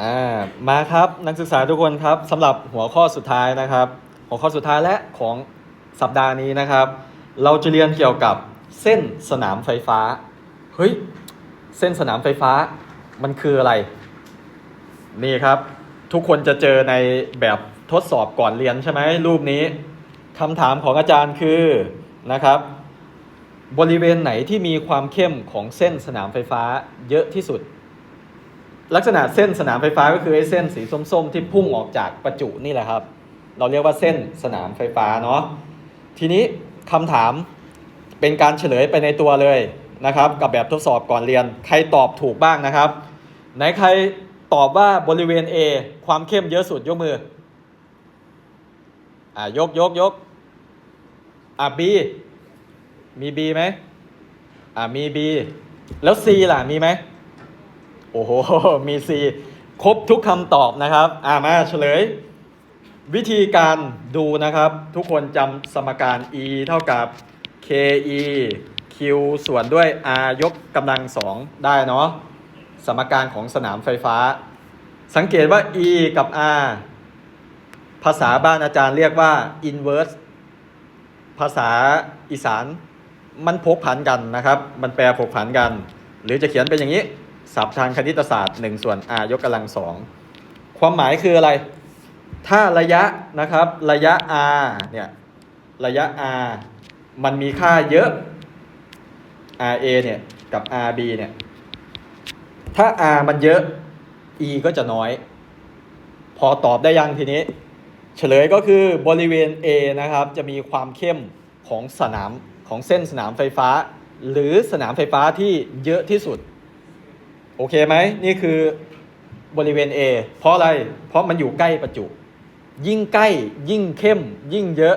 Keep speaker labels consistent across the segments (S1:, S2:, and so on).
S1: อ่ามาครับนักศึกษาทุกคนครับสำหรับหัวข้อสุดท้ายนะครับ หัวข้อสุดท้ายและของสัปดาห์นี้นะครับ เราจะเรียนเกี่ยวกับเส้นสนามไฟฟ้าเฮ้ยเส้นสนามไฟฟ้ามันคืออะไร นี่ครับ ทุกคนจะเจอในแบบทดสอบก่อนเรียนใช่ไหมรูปนี้คำถามของอาจารย์คือนะครับ บริเวณไหนที่มีความเข้มของเส้นสนามไฟฟ้าเยอะที่สุด ลักษณะเส้นสนามไฟฟ้าก็คือไอ้เส้นสีส้มๆ ที่พุ่งออกจากประจุนี่แหละครับ เราเรียกว่าเส้นสนามไฟฟ้าเนาะทีนี้คำถามเป็นการเฉลยไปในตัวเลยนะครับ กับแบบทดสอบก่อนเรียน ใครตอบถูกบ้างนะครับ ไหนใครตอบว่าบริเวณ A ความเข้มเยอะสุดยกมืออ่ายกยกยกอ่า B มี B ไหมอ่ามี B แล้ว C ล่ะมีไหม โอ้โห มี C ครบทุกคำตอบนะครับ อ่ามาเฉลย วิธีการดูนะครับ ทุกคนจำสมการ E เท่ากับ KE Q ส่วนด้วย R ยกกำลังสองได้เนาะ สมการของสนามไฟฟ้า สังเกตว่า E กับ R ภาษาบ้านอาจารย์เรียกว่า inverse ภาษาอีสานมันพกผันกันนะครับ มันแปลผกผันกัน หรือจะเขียนเป็นอย่างนี้ ศัพท์ทางคณิตศาสตร์1ส่วน r ยกกำลังสองความหมายคืออะไร ถ้าระยะนะครับระยะ r เนี่ยระยะ r มันมีค่าเยอะ ra เนี่ยกับ rb เนี่ยถ้า r มันเยอะ e ก็จะน้อย พอตอบได้ยังทีนี้ เฉลยก็คือบริเวณ A นะครับจะมีความเข้มของสนามของเส้นสนามไฟฟ้า หรือสนามไฟฟ้าที่เยอะที่สุด โอเคไหมนี่คือบริเวณ A เพราะอะไร เพราะมันอยู่ใกล้ประจุ ยิ่งใกล้ยิ่งเข้ม ยิ่งเยอะ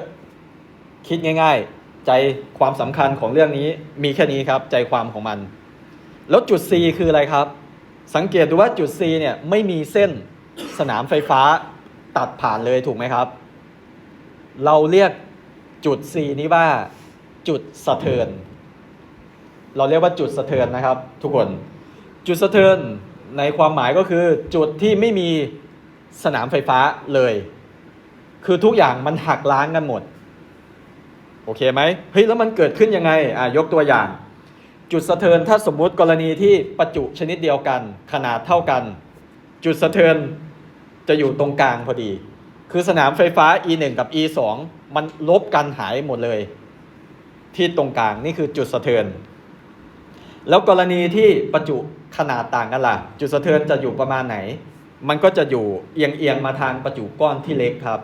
S1: คิดง่าย ๆ ใจความสำคัญของเรื่องนี้มีแค่นี้ครับ ใจความของมัน แล้วจุด C คืออะไรครับ สังเกตดูว่าจุด C เนี่ยไม่มีเส้นสนามไฟฟ้าตัดผ่านเลยถูกไหมครับ เราเรียกจุด C นี้ว่าจุดสะเทือนเราเรียกว่าจุดสะเทือนนะครับ ทุกคน จุดสะเทือนในความหมายก็คือจุดที่ไม่มีสนามไฟฟ้าเลย คือทุกอย่างมันหักล้างกันหมด โอเคไหมเฮ้ยแล้วมันเกิดขึ้นยังไงอะยกตัวอย่าง จุดสะเทือนถ้าสมมุติกรณีที่ประจุชนิดเดียวกัน ขนาดเท่ากัน จุดสะเทือนจะอยู่ตรงกลางพอดี คือสนามไฟฟ้า E 1กับ E 2มันลบกันหายหมดเลย ที่ตรงกลางนี่คือจุดสะเทือน แล้วกรณีที่ประจุขนาดต่างกันล่ะ จุดสะเทือนจะอยู่ประมาณไหน มันก็จะอยู่เอียงเอียงมาทางประจุก้อนที่เล็กครับ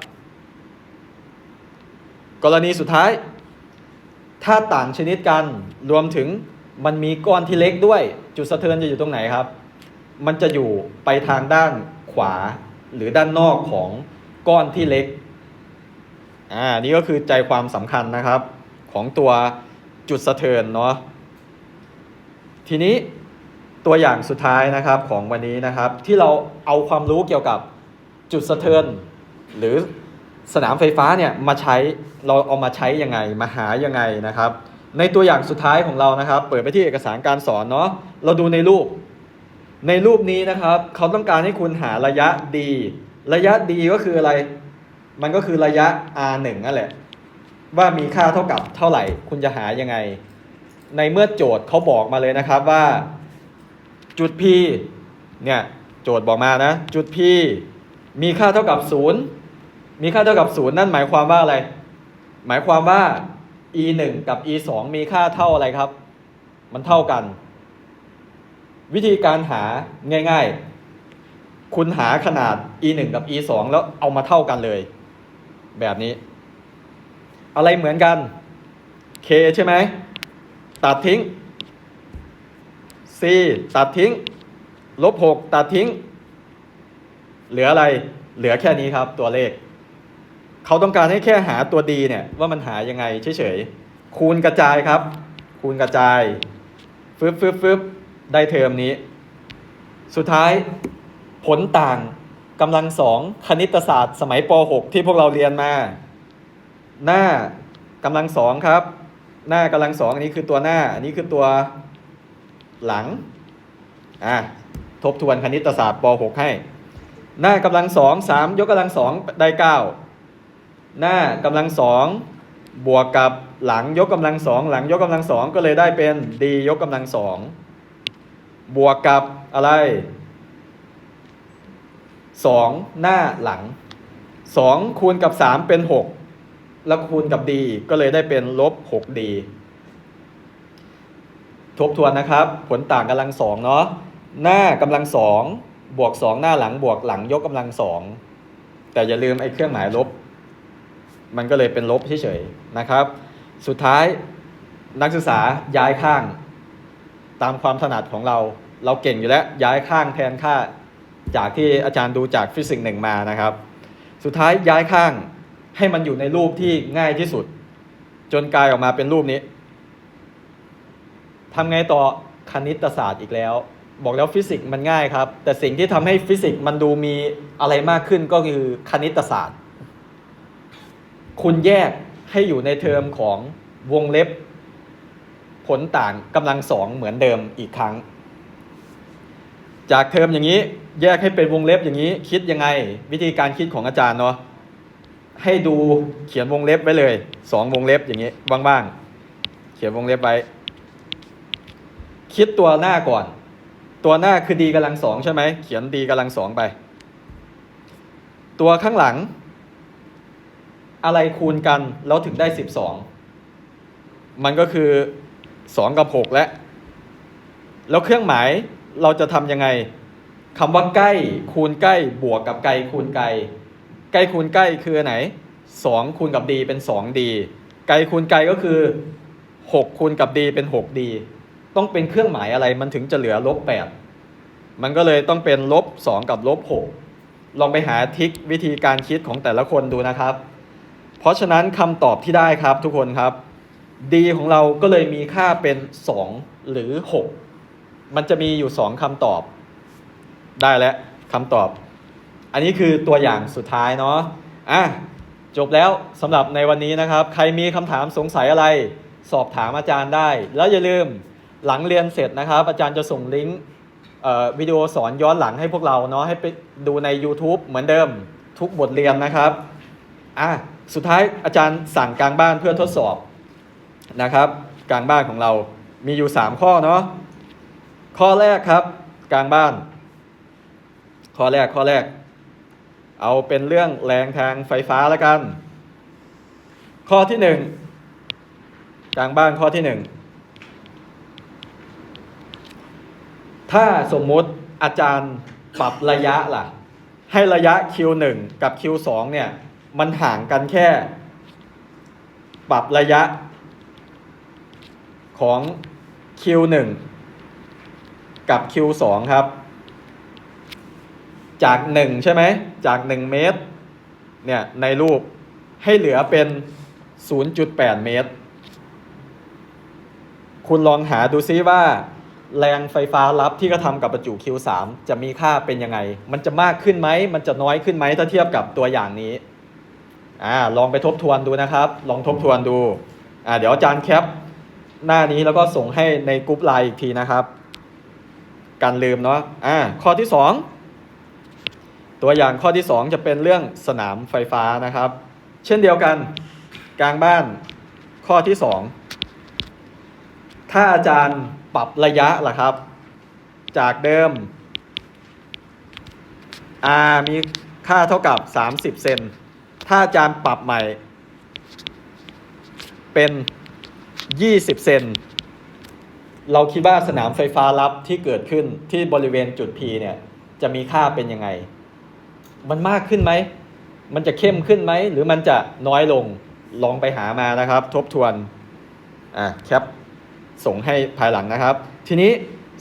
S1: กรณีสุดท้ายถ้าต่างชนิดกันรวมถึงมันมีก้อนที่เล็กด้วย จุดสะเทือนจะอยู่ตรงไหนครับ มันจะอยู่ไปทางด้านขวาหรือด้านนอกของก้อนที่เล็กอ่านี่ก็คือใจความสำคัญนะครับ ของตัวจุดสะเทือนเนาะ ทีนี้ตัวอย่างสุดท้ายนะครับของวันนี้นะครับที่เราเอาความรู้เกี่ยวกับจุดสะเทือนหรือสนามไฟฟ้าเนี่ยมาใช้เราเอามาใช้ยังไงมาหายังไงนะครับ ในตัวอย่างสุดท้ายของเรานะครับ เปิดไปที่เอกสารการสอนเนาะเราดูในรูป ในรูปนี้นะครับเขาต้องการให้คุณหาระยะ d ระยะ d ก็คืออะไร มันก็คือระยะ r 1นั่นแหละว่ามีค่าเท่ากับเท่าไหร่ คุณจะหายังไง ในเมื่อโจทย์เขาบอกมาเลยนะครับว่า จุด p เนี่ยโจทย์บอกมานะ จุด p มีค่าเท่ากับ 0 มีค่าเท่ากับ 0 นั่นหมายความว่าอะไร หมายความว่า e 1กับ e 2มีค่าเท่าอะไรครับ มันเท่ากัน วิธีการหาง่าย ๆ คุณหาขนาด e 1กับ e 2แล้วเอามาเท่ากันเลย แบบนี้ อะไรเหมือนกัน k ใช่ไหม ตัดทิ้ง c ตัดทิ้ง ลบ 6 ตัดทิ้ง เหลืออะไร เหลือแค่นี้ครับตัวเลข เขาต้องการให้แค่หาตัวดีเนี่ย ว่ามันหายังไงเฉยๆ คูณกระจายครับ คูณกระจาย ฟึบฟึบฟึบได้เทอมนี้ สุดท้ายผลต่างกำลังสองคณิตศาสตร์ สมัยป .6 ที่พวกเราเรียนมา หน้ากำลังสองครับ หน้ากำลังสองอันนี้คือตัวหน้า อันนี้คือตัวหลังอะทบทวนคณิตศาสตร์ป .6 ให้ หน้ากำลังสองสามยกกำลังสองได้เก้าหน้ากำลังสองบวกกับหลังยกกำลังสองหลังยกกำลังสองก็เลยได้เป็น d ยกกำลังสองบวกกับอะไรสองหน้าหลังสองคูณกับสามเป็นหก แล้วคูณกับ d ก็เลยได้เป็นลบหก d ทบทวนนะครับ ผลต่างกำลังสองเนาะหน้ากำลังสองบวกสองหน้าหลังบวกหลังยกกำลังสองแต่อย่าลืมไอ้เครื่องหมายลบ มันก็เลยเป็นลบเฉยๆนะครับ สุดท้ายนักศึกษาย้ายข้าง ตามความถนัดของเรา เราเก่งอยู่แล้วย้ายข้างแทนค่าจากที่อาจารย์ดูจากฟิสิกส์หนึ่งมานะครับ สุดท้ายย้ายข้าง ให้มันอยู่ในรูปที่ง่ายที่สุด จนกลายออกมาเป็นรูปนี้ทำไงต่อคณิตศาสตร์อีกแล้ว บอกแล้วฟิสิกส์มันง่ายครับ แต่สิ่งที่ทำให้ฟิสิกส์มันดูมีอะไรมากขึ้นก็คือคณิตศาสตร์ คุณแยกให้อยู่ในเทอมของวงเล็บ ผลต่างกำลังสองเหมือนเดิมอีกครั้ง จากเทอมอย่างนี้แยกให้เป็นวงเล็บอย่างนี้ คิดยังไง วิธีการคิดของอาจารย์เนาะ ให้ดูเขียนวงเล็บไว้เลยสองวงเล็บอย่างนี้บ้างๆ เขียนวงเล็บไว้ คิดตัวหน้าก่อน ตัวหน้าคือดีกำลังสองใช่ไหมเขียนดีกำลังสองไป ตัวข้างหลัง อะไรคูณกันแล้วถึงได้สิบสองมันก็คือสองกับหกและ แล้วเครื่องหมายเราจะทำยังไงคำว่าใกล้คูณใกล้บวกกับไกลคูณไกล ใกล้คูณใกล้คืออันไหนสองคูณกับดีเป็นสองดีไกลคูณไกลก็คือหกคูณกับดีเป็นหกดีต้องเป็นเครื่องหมายอะไรมันถึงจะเหลือลบแปดมันก็เลยต้องเป็นลบสองกับลบหกลองไปหาทริควิธีการคิดของแต่ละคนดูนะครับ เพราะฉะนั้นคำตอบที่ได้ครับทุกคนครับ d ของเราก็เลยมีค่าเป็น 2 หรือ 6 มันจะมีอยู่ 2คำตอบ ได้แล้วคำตอบ อันนี้คือตัวอย่างสุดท้ายเนาะอะจบแล้วสำหรับในวันนี้นะครับ ใครมีคำถามสงสัยอะไร สอบถามอาจารย์ได้ แล้วอย่าลืมหลังเรียนเสร็จนะครับ อาจารย์จะส่งลิงก์วิดีโอสอนย้อนหลังให้พวกเราเนาะให้ไปดูใน YouTube เหมือนเดิมทุกบทเรียนนะครับอะสุดท้ายอาจารย์สั่งกลางบ้านเพื่อทดสอบนะครับ กลางบ้านของเรามีอยู่ 3 ข้อเนาะข้อแรกครับ กลางบ้าน ข้อแรกข้อแรก เอาเป็นเรื่องแรงทางไฟฟ้าแล้วกัน ข้อที่หนึ่งกลางบ้านข้อที่หนึ่งถ้าสมมุติอาจารย์ปรับระยะล่ะ ให้ระยะ Q1 กับ Q2 เนี่ย มันห่างกันแค่ ปรับระยะของ Q1 กับ Q2 ครับ จาก 1 ใช่ไหมจาก 1 เมตรเนี่ยในรูปให้เหลือเป็น 0.8 เมตร คุณลองหาดูซิว่า แรงไฟฟ้ารับที่กระทำกับประจุ Q3 จะมีค่าเป็นยังไง มันจะมากขึ้นไหม มันจะน้อยขึ้นไหมถ้าเทียบกับตัวอย่างนี้อ่าลองไปทบทวนดูนะครับ ลองทบทวนดูอ่าเดี๋ยวอาจารย์แคปหน้านี้แล้วก็ส่งให้ในกรุ๊ปไลน์อีกทีนะครับ การลืมเนาะอ่าข้อที่ 2 ตัวอย่างข้อที่ 2 จะเป็นเรื่องสนามไฟฟ้านะครับ เช่นเดียวกันกลางบ้านข้อที่ 2 ถ้าอาจารย์ปรับระยะล่ะครับ จากเดิม R มีค่าเท่ากับ 30 เซนถ้าอาจารย์ปรับใหม่ เป็น 20 เซนเราคิดว่าสนามไฟฟ้ารับที่เกิดขึ้นที่บริเวณจุด P เนี่ยจะมีค่าเป็นยังไง มันมากขึ้นไหม มันจะเข้มขึ้นไหม หรือมันจะน้อยลง ลองไปหามานะครับ ทบทวน อะแคปส่งให้ภายหลังนะครับ ทีนี้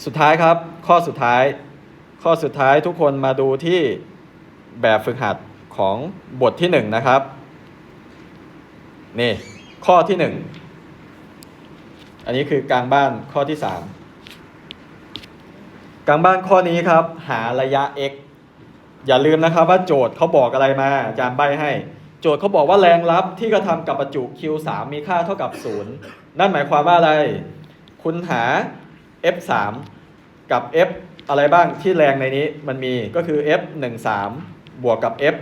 S1: สุดท้ายครับ ข้อสุดท้าย ข้อสุดท้ายทุกคนมาดูที่แบบฝึกหัดของบทที่หนึ่งนะครับ นี่ ข้อที่หนึ่งอันนี้คือกลางบ้านข้อที่สามกลางบ้านข้อนี้ครับ หาระยะ x อย่าลืมนะครับว่าโจทย์เขาบอกอะไรมาอาจารย์ใบให้ โจทย์เขาบอกว่าแรงรับที่กระทำกับประจุ Q3 มีค่าเท่ากับ 0 นั่นหมายความว่าอะไร คุณหา F3 กับ F อะไรบ้างที่แรงในนี้มันมีก็คือ F13 บวกกับ f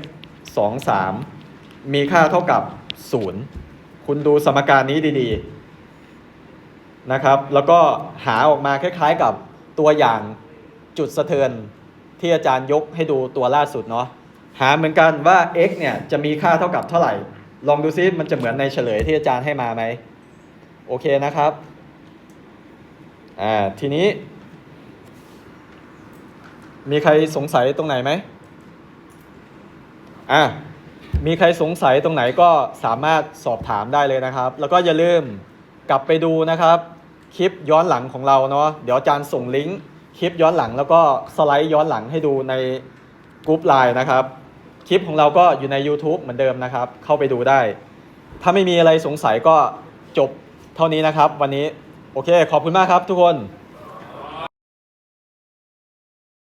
S1: 2 3 มีค่าเท่ากับ 0 คุณดูสมการนี้ดีๆนะครับ แล้วก็หาออกมาคล้ายๆกับตัวอย่างจุดสะเทือน ที่อาจารย์ยกให้ดูตัวล่าสุดเนาะหาเหมือนกันว่า x เนี่ยจะมีค่าเท่ากับเท่าไหร่ ลองดูซิมันจะเหมือนในเฉลยที่อาจารย์ให้มาไหมโอเคนะครับอ่าทีนี้ มีใครสงสัยตรงไหนไหมอะมีใครสงสัยตรงไหนก็สามารถสอบถามได้เลยนะครับ แล้วก็อย่าลืมกลับไปดูนะครับ คลิปย้อนหลังของเราเนาะเดี๋ยวอาจารย์ส่งลิงก์ คลิปย้อนหลังแล้วก็สไลด์ย้อนหลังให้ดูในกรุ๊ปไลน์นะครับ คลิปของเราก็อยู่ใน YouTube เหมือนเดิมนะครับ เข้าไปดูได้ ถ้าไม่มีอะไรสงสัยก็จบเท่านี้นะครับ วันนี้โอเค ขอบคุณมากครับทุกคน